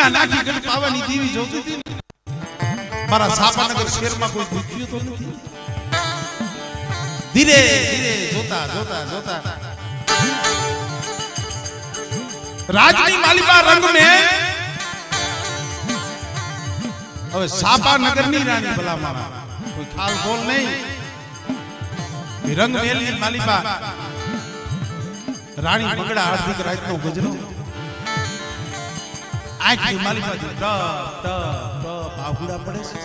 ઈના નાખી ગણ પાવાની દેવી જોતી હતી મારા સાપાનગર શહેરમાં કોઈ દુખ્યું તો નથી. ધીરે ધીરે, જોતા જોતા જોતા. રાજની માલિકા રંગ મે હવે સાપાનગરની રાણી ભલા મારા કોઈ ખાલ બોલ નહીં. રંગ મેલની માલિકા રાણી મંગળા હાર્દિક રાતનો ગજરો. આંખની બાજુ ત ત ત આહુડા પડે છે.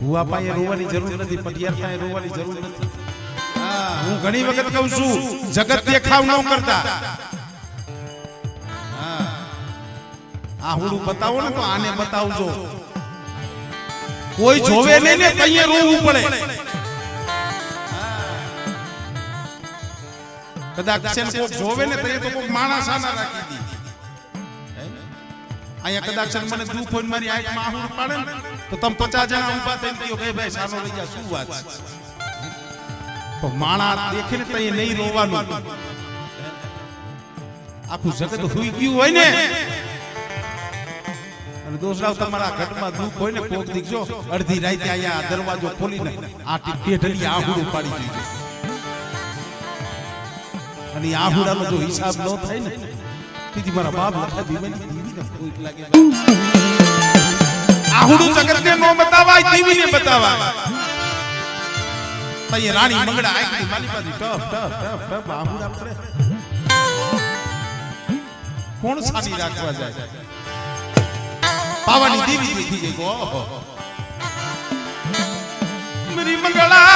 ભુવા પાએ રોવાની જરૂર નથી પટિયાર પાએ રોવાની જરૂર નથી. હું. ઘણી વખત કહું છું જગત દેખાવ ન કરતા. આ આહુડું બતાવો ને તો આને બતાવજો. કોઈ જોવે નહીં ને તૈયાર રોવું પડે. કદાચ છે જોવે ને તો કોક માણસ આના રાખી દી. અહીંયા કદાચ મને દુઃખ હોય મારી આંખમાં આહુડું પાડે ને, તો તમે પચાસ જણા ઊભા થઈને કહો કે ભાઈ સાનો લઈ શું વાત છે? તો માણા દેખે ને તઈ નહીં રોવાનું. આખું જગત હુઈ ગયું હોય ને. અને દોસરાવ તમારા ઘટમાં દુઃખ હોય ને કોક દીકજો અડધી રાતે અહીંયા દરવાજો ખોલીને આ ટેઢલી આહુર પાડી દીધું. અને ઈ આહુડાનો જો હિસાબ ન થાય ને, તેથી મારા બાપ લખા દીવાની દીવીને કોઈક લાગે આહુડું જગતને નો બતાવાય, દીવીને બતાવાય. તઈએ રાણી મંગળા આંખની માલિકાથી ટપ ટપ ટપ ટપ, આહુડા પડે કોણ સાની રાખવા જાય? પાવાની દીવી દેખી ગઈ ઓહો મેરી મંગળા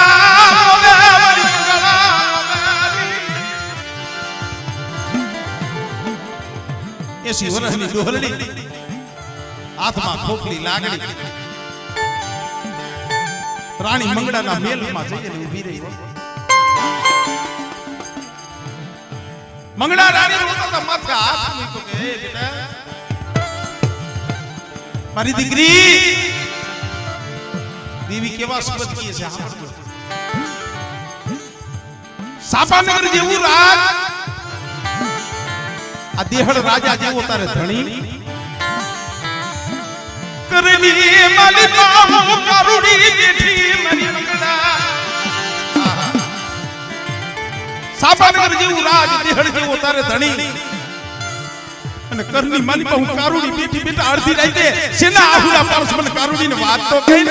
એસી વર્ષની ડોહરડી હાથમાં ખોખલી લાગણી. રાણી મંગળાના મેલમાં જઈને ઊભી રહી. મંગળા રાણી રોતા માથે હાથ મૂક્યો કે, "હે બેટા, મારી દીકરી, દેવી કેવા કહે છે. સાપાનગર જેવું રાજ આ દેહળ રાજા જેવો તારે ધણી? પાહો કારુડી જેઠી મારી આહા. જેવું રાજ દેહળ જેવો તારે ધણી. અને કરની માલી હું કારુડી બેઠી બેઠા અડધી રાતે શેના આહુડા પારસ મને કારુડી ને વાત તો કહી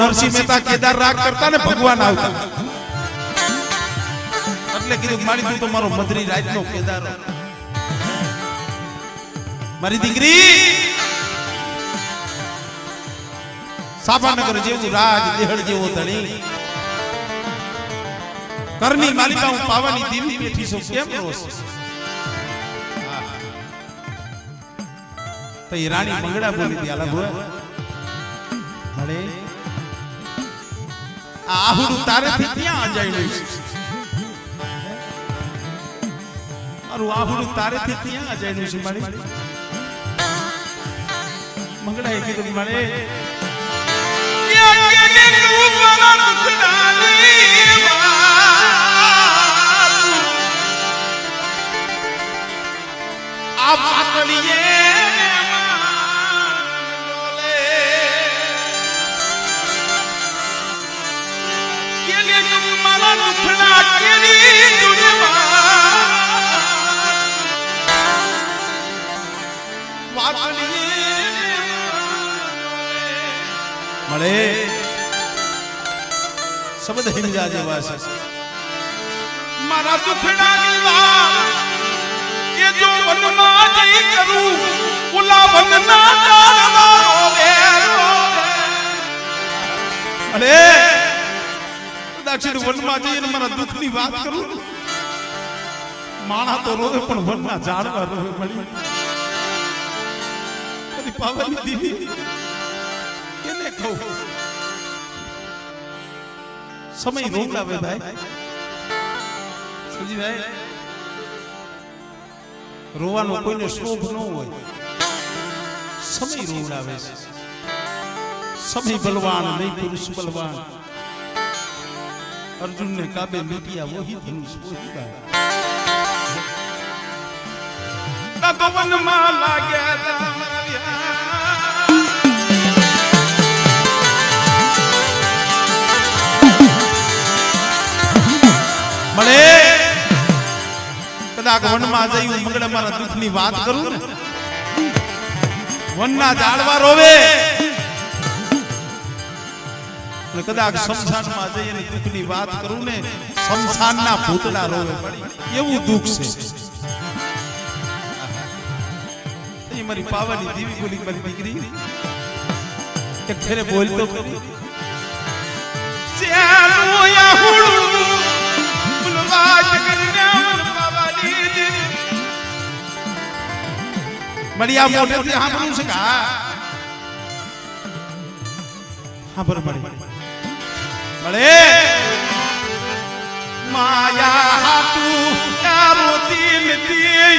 નરસિંહ મહેતા કેદાર રાગ કરતા ને ભગવાન આવતા. એટલે કીધું, મારી તું તો મારો મધરી રાજનો કેદાર મારી દીકરી સાફાનગર જેવું રાજ, દેહળ જેવો ધણી. કરની માલિકા હું પાવાની દીવી બેઠી છું, કેમ રોસ તો રાણી મંગળા બોલી દે અલગ હોય આહુડું તારેથી ક્યાં અજાણ્યું છે? મારું આહુડું તારેથી ક્યાં અજાણ્યું છે મારી? મંગળાએ કીધું મળે આ પાતળીએ મળે. શબ્દ હિંજા જેવા છે મારા દુખડાની વાત એ જો વનમાં જઈ કરું ઓલા વનના રોવે, રોવે. અરે દક્ષિણ વનમાં જઈને મારા દુઃખની વાત કરું માણા તો રોવે પણ વનના ઝાડવા રોવે મળી પાવાની દીદી સમય રોવડાવે ભાઈ. સમજીભાઈ રોવાનો કોઈને શોભ ન હોય. સમય રોવડાવે છે. સમય બલવાન નહીં પુરુષ બલવાન. અર્જુન ને કાબે મેટિયા વહી ધનુષ વહી બા માં લાગ્યા મળે? કદાચ વનમાં જઈ હું મંગળે મારા દુઃખની વાત કરું ને? વનના ઝાડવા રોવે. અને કદાચ શમશાનમાં જઈ અને દુઃખની વાત કરું ને, શમશાનના ભૂતડા રોવે. એવું દુઃખ છે. મારી પાવાની દીવી બોલી મારી દીકરી. કે ફેરે બોલતો ખરી શ્યાનું યાહુડું ફૂલવાજ કરીને મન પાવાની દીવી. મળી આ મોઢેથી સાંભળ્યું છે કે સાંભળ મળી મળે? માયા હાટુ રોતી નથી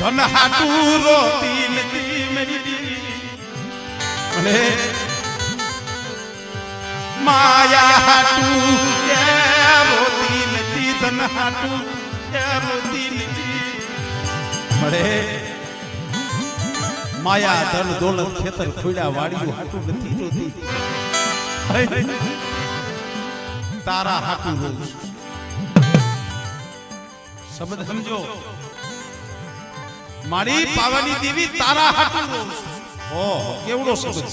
ધન હાટુ એ રોતી ધન હાટુ મળે માયા ધન દોલત ખેતર ખોડ્યા વાડ્યું હાટું નથી જોતી. તારા હાટું રોજ. શબ્દ સમજો. મારી પાવાની દેવી તારા હાટું રોજ. ઓહો કેવડો શબ્દ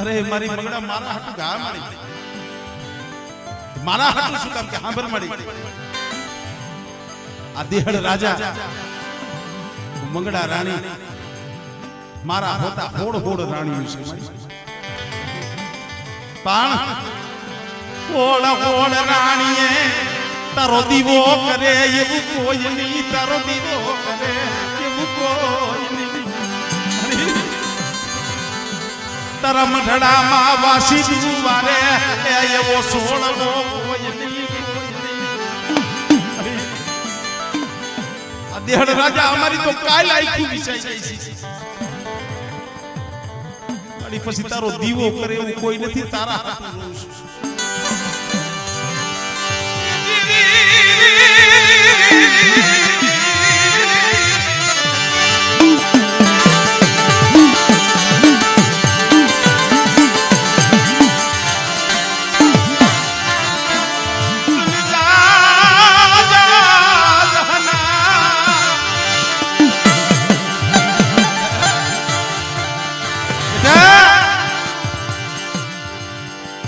અરે મારી મંગળા મારા હાટું ગા મારી. મારા હાટું શું કામ કે? હાંભર મળી આ દેહડ રાજા મંગળા રાણી. મારા હોતા હોડ હોડ રાણી છે પણ હોડ હોડ રાણીએ તારો દીવો કરે, એવું કોઈ નહીં, તારો દીવો કરે, એવું કોઈ તારા વાસી જુવારે એ એવો સોળવો દેહડ રાજા અમારી તો કાલ આખી વિસાઈ છે પછી તારો દીવો કરે એવું કોઈ નથી તારા હાથમાં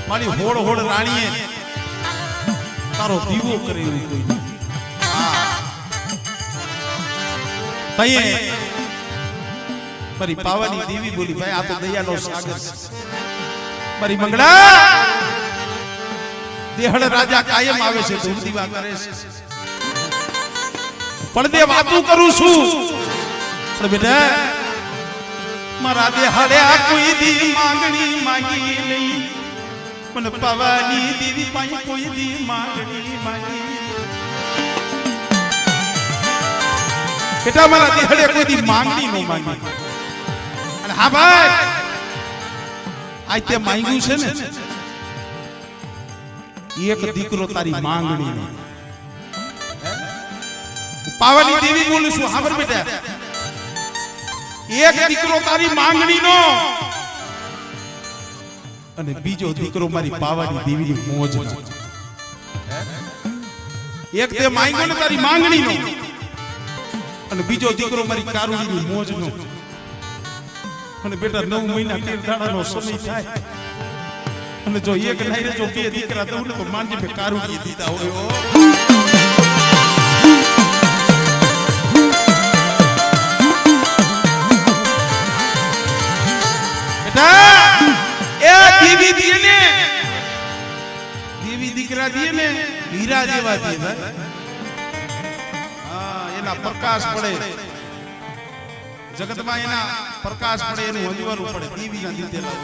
મારી હોડ હોડ રાણીએ તારો દીવો કરી કોઈ નથી. મારી પાવાની દેવી બોલી, ભાઈ, આ તો દયાનો સાગર મારી મંગળા દેહડ રાજા કાયમ આવે છે ધૂમ દીવા કરે છે. પણ તે વાતું કરું છું. પણ બેટા, મારા દેહડે આ કોઈ દી માંગણી માંગી નહીં. પણ પવાની દેવી પાસે કોઈ દી માંગણી માંગી બેટા, મારા દેહડે કોઈ દી માંગણી નો માંગી. અને હા ભાઈ, આ તે માંગ્યું છે ને. એક દીકરો તારી માંગણી નો પાવાની દેવી બોલું છું. હાબર બેટા. એક દીકરો તારી માંગણી નો. અને બીજો દીકરો મારી પાવાની દેવીની મોજ એક તે માંગ્યો ને તારી માંગણી નો અને બીજો દીકરો મારી કારુણીની મોજ નો અને બેટા નવ મહિના તેર દાડાનો સમય થાય. અને જો એક નહીં જો બે દીકરા તો માંડી બે કારુડી દીધા હોય હીરા જેવા છે એના પ્રકાશ પડે. જગતમાં એના પ્રકાશ પડે, એનું હજવાનું પડે. દીવીના દીધેલા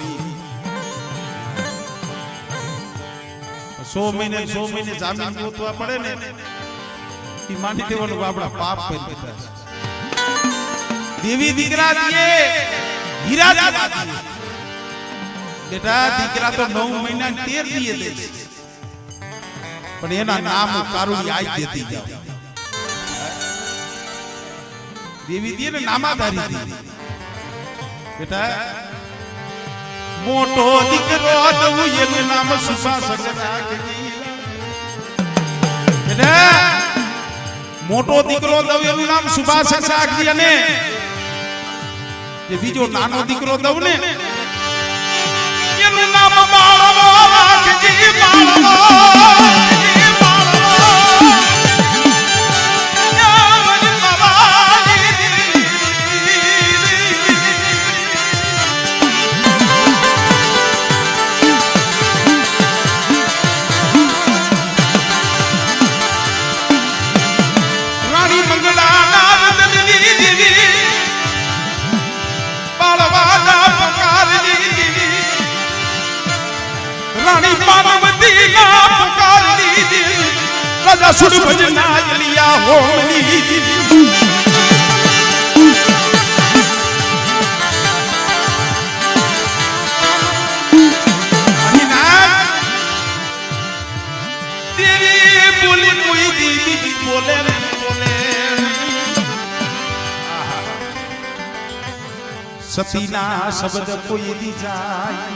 સો મહિને સો મહિને જામીન ગોતવા પડે ને એ માંડી દેવાનું આપણા પાપ કરી દીધા છે. દેવી દીકરા દીએ હીરા જેવા બેટા, દીકરા તો નવ મહિના તેર દીએ દે છે. પણ એના નામ કારુડી આઈ દેતી જાવ દેવી દીએ ને દીધી. બેટા મોટો દીકરો દઉં એનું નામ સુશાસન રાખજી બેટા મોટો દીકરો દઉં એનું નામ સુભાષક રાખજી અને જે બીજો નાનો દીકરો દઉં ને એનું નામ બાળવો રાખજી બાળવો. સતીના શબ્દ કોઈ દી જાય.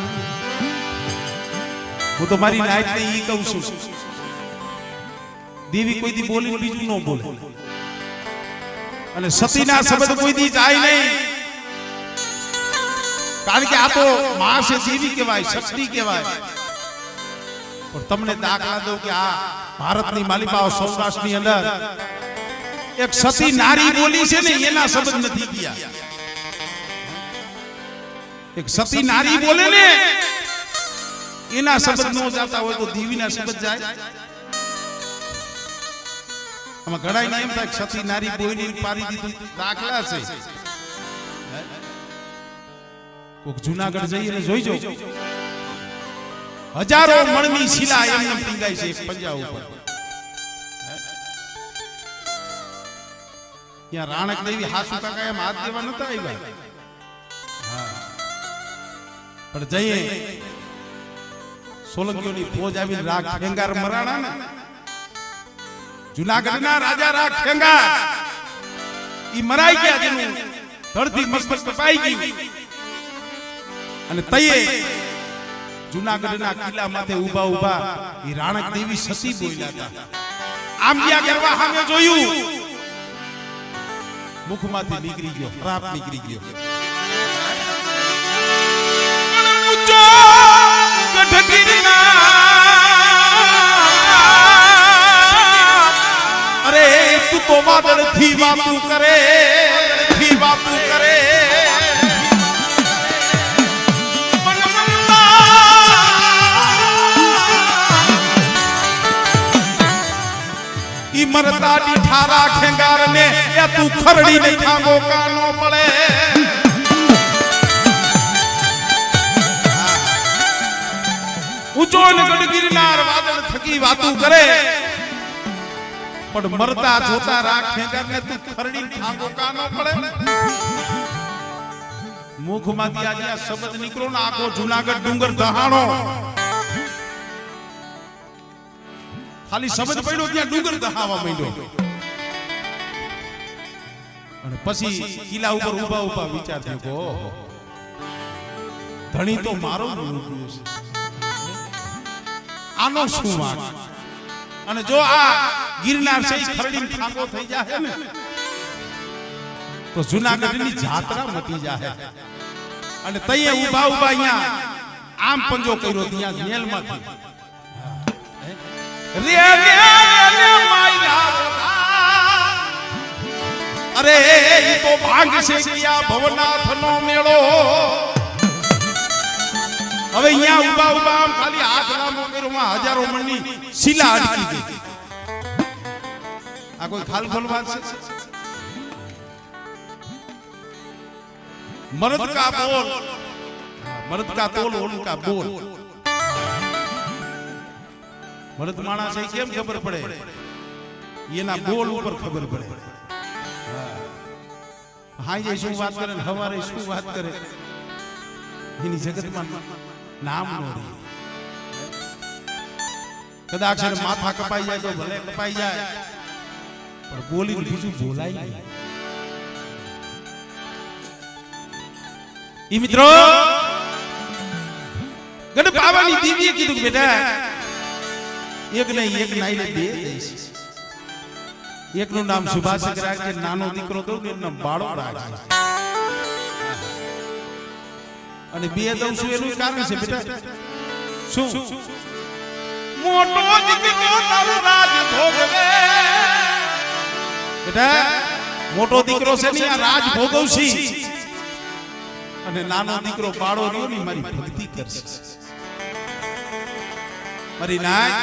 હું તો મારી નાયત ને ઈ કહું છું. દેવી કોઈ દી બોલી, બીજું ન બોલે. અને સતીના શબ્દ કોઈ દી જાય નહીં. કારણ કે આ તો માં છે દેવી કહેવાય, શક્તિ કહેવાય. પણ તમને દાખલા દઉં કે આ ભારતની માલિકાઓ સૌરાષ્ટ્રની અંદર એક સતી નારી બોલી છે ને, એના શબ્દ નથી ગયા એક સતી નારી બોલે ને એના શબ્દ નો જાતા હોય તો દેવીના શબ્દ જાય. આમાં ઘડાઈ એમ થાય સતી નારી બોલી પારી દીધું. દાખલા છે. કોક જુનાગઢ જઈને જોઈજો હજારો મણની શિલા એમને પીંગાય છે પંજા ઉપર. ત્યાં રાણક દેવી હાસુ કાકા એમ હાથ દેવા નતા આવ્યા. પણ જઈએ. સોલંકીઓની ફોજ આવી રાખ ખેંગાર મરાણા ને. જુનાગઢના રાજા રાખ ખેંગાર. ઈ મરાઈ ગયા જેનું ધરતી મસ્તક કપાઈ ગઈ અને તઈએ જુનાગઢના કિલ્લા માથે ઊભા ઊભા ઈ રાણક દેવી સતી બોલ્યા હતા. આમ ગયા કરવા સામે જોયું. મુખમાંથી નીકળી ગયો ખરાબ નીકળી ગયો. અરે, તું તો વાદળથી કરે થી વાતું કરે. મરતા ઠારા ખેંગાર ને એ તું ખરડી નહીં ખાંગો કાનો પડે. ઊંચો ગઢ ગિરનાર વાદળ થકી વાતું કરે. પણ મરતા જોતા રાખ ખેંગાર તું ખરડી થાંગો કાનો પડે. મુખમાંથી આજે શબ્દ નીકળો ને આખો જુનાગઢ ડુંગર દહાણો. ખાલી શબ્દ પડ્યો ત્યાં ડુંગર દહાવા માંડ્યો. અને પછી કિલ્લા ઉપર ઊભા ઊભા વિચાર થયો ધણી તો મારો જ છે. આનો શું વાંક? અને જો આ ગિરનાર છે ખરડી ખરડીને થઈ જાય ને, તો જુનાગઢની જાત્રા મટી જાય અને તઈએ ઊભા ઊભા અહીંયા આમ પંજો કર્યો ત્યાં મેલમાંથી રે રે રે માયા અરે ઈ તો ભાંગ છે ગયા ભવનાથનો મેળો. હવે અહીંયા ઊભા ઊભા આમ ખાલી હાથ લાંબો કર્યો માં હજારો મણની શિલા અટકી ગઈ. આ કોઈ ખાલ ખોલ વાત છે? મરદ કા બોલ? મરદ કા તોલ ઓલ કા બોલ? મરદ માણસ કેમ ખબર પડે? એના બોલ ઉપર ખબર પડે. હાજે શું વાત કરે હવારે શું વાત કરે? એની જગતમાં નામ નો રે કદાચ માથા કપાઈ જાય તો ભલે કપાઈ જાય, પણ બોલી બીજું બોલાય ઈ મિત્રો, ગણ પાવાની દીવીએ કીધું બેટા, એક નહીં એક નાઈ બે દઈશ. એકનું નામ સુભાષ રાખજે, નાનો દીકરો તો એનું નામ બાળો રાખજે. અને બે દઉં છું એનું કારણ છે બેટા શું? મોટો દીકરો તારો રાજ ભોગવે. બેટા મોટો દીકરો છે ને આ રાજ ભોગવશી. અને નાનો દીકરો બાળો રહ્યો ને મારી ભક્તિ કરશે. મારી નાય.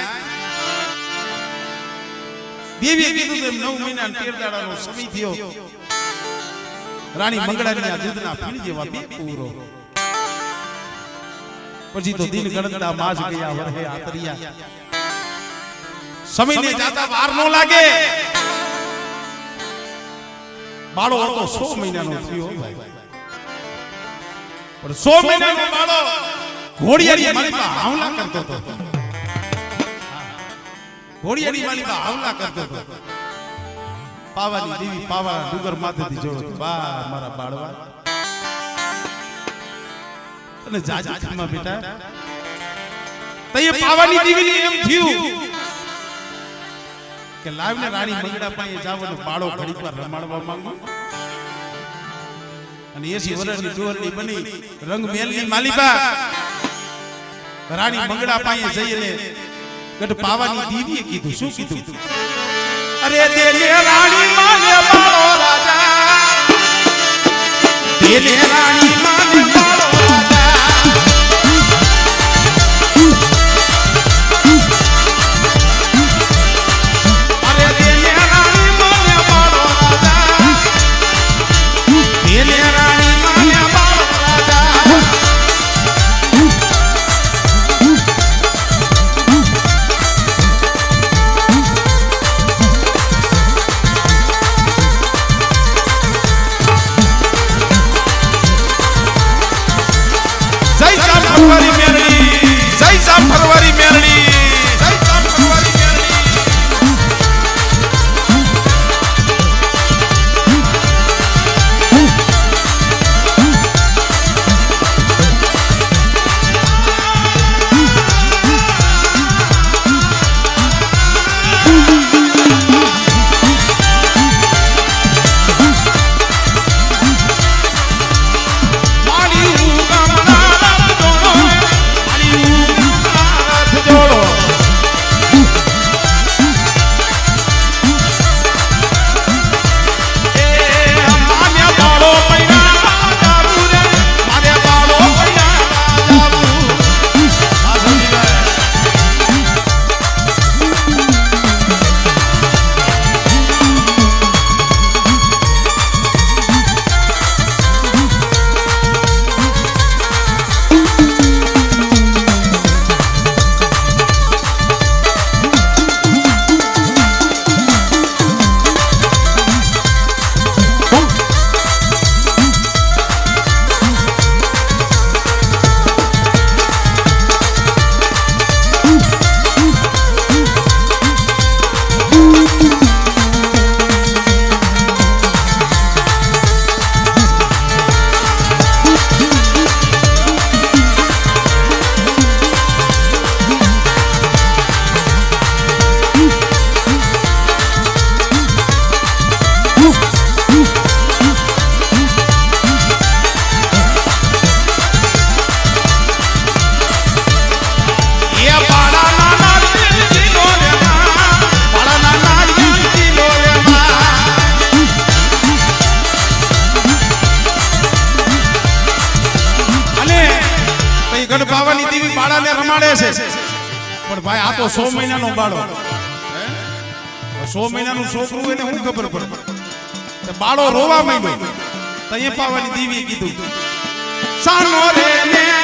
દેવીએ કીધું તેમ નવ મહિના તેર દાડાનો સમય થયો. રાણી મંગળાની આ દૂધના ફીણ જેવા બે પૂરો. પછી તો દિન ગણતા માસ ગયા વરહે આતરિયા. સમયને જાતા વાર નો લાગે. બાળો હતો સો મહિનાનો થયો ભાઈ. પણ સો મહિનાનો બાળો ઘોડિયાની પા હાવલા કરતો હતો. ઘોડિયાની પા હાવલા કરતો હતો. પાવાની દેવી પાવાના ડુંગર માથેથી જોડો બા મારા બાળવા. અને જાજી ખામાં બેટા. તઈએ પાવાની દેવીને એમ થયું કે લાવ ને રાણી મંગડા પાસે જાવ ને બાળો ઘડીક વાર રમાડવા માંગો. અને એસી વર્ષની જોરની બની રંગ મેલની માલિકા. રાણી મંગળા પાસે જઈને ગઢ પાવાની દીવીએ કીધું. શું કીધું? અરે દેલે રાણી માને બાળો રાજા. દેલે રાણી ફરવારી જય શ્યામ ફરવારી મેરડી રમાડે છે. પણ ભાઈ, આ તો સો મહિનાનો બાળો? સો મહિનાનું છોકરું એને શું ખબર પડે? બાળો રોવા માંડ્યો. તો એ પાવાની દીવી કીધું. સાનો રે